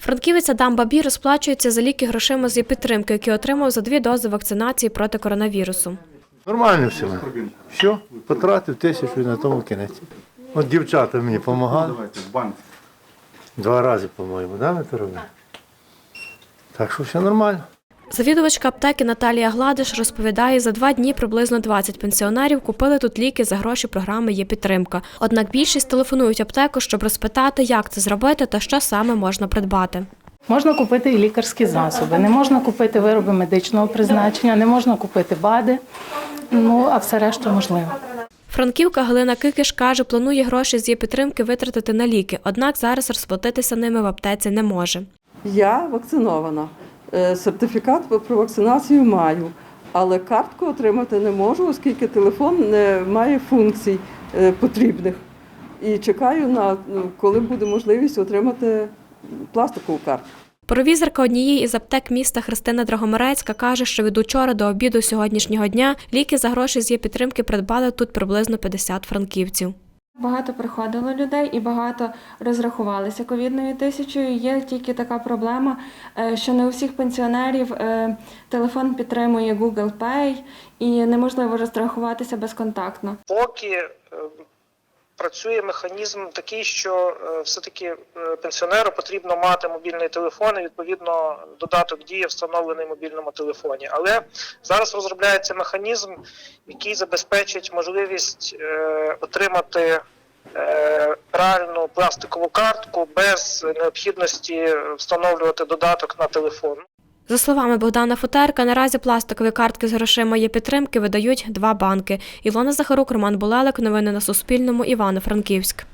Франківець Адам Бабій розплачується за ліки грошима з підтримки, які отримав за дві дози вакцинації проти коронавірусу. Нормально все. Все, потратив тисячу і на тому кінець. От дівчата мені допомагали. Два рази, по-моєму, да, ми то робили? Так що все нормально. Завідувачка аптеки Наталія Гладиш розповідає, за два дні приблизно 20 пенсіонерів купили тут ліки за гроші програми Є підтримка. Однак більшість телефонують аптеку, щоб розпитати, як це зробити та що саме можна придбати. Можна купити і лікарські засоби, не можна купити вироби медичного призначення, не можна купити БАДи, ну а все решта можливо. Франківка Галина Кикиш каже, планує гроші з її підтримки витратити на ліки, однак зараз розплатитися ними в аптеці не може. Я вакцинована. Е, Сертифікат про вакцинацію маю, але картку отримати не можу, оскільки телефон не має функцій е, потрібних. І чекаю на ну, коли буде можливість отримати пластикову картку. Провізорка однієї із аптек міста Христина Драгомирецька каже, що від учора до обіду сьогоднішнього дня ліки за гроші з її підтримки придбали тут приблизно 50 франківців. Багато приходило людей і багато розрахувалися ковідною тисячою. Є тільки така проблема, е, що не у всіх пенсіонерів е, телефон підтримує Google Pay і неможливо розрахуватися безконтактно. поки е, працює механізм такий, що е, все-таки е, пенсіонеру потрібно мати мобільний телефон, і відповідно додаток діє встановлений в мобільному телефоні. Але зараз розробляється механізм, який забезпечить можливість е, отримати. Реальну пластикову картку без необхідності встановлювати додаток на телефон. За словами Богдана Футерка, наразі пластикові картки з грошима є підтримки видають два банки. Ілона Захарук, Роман Булелик. Новини на Суспільному. Івано-Франківськ.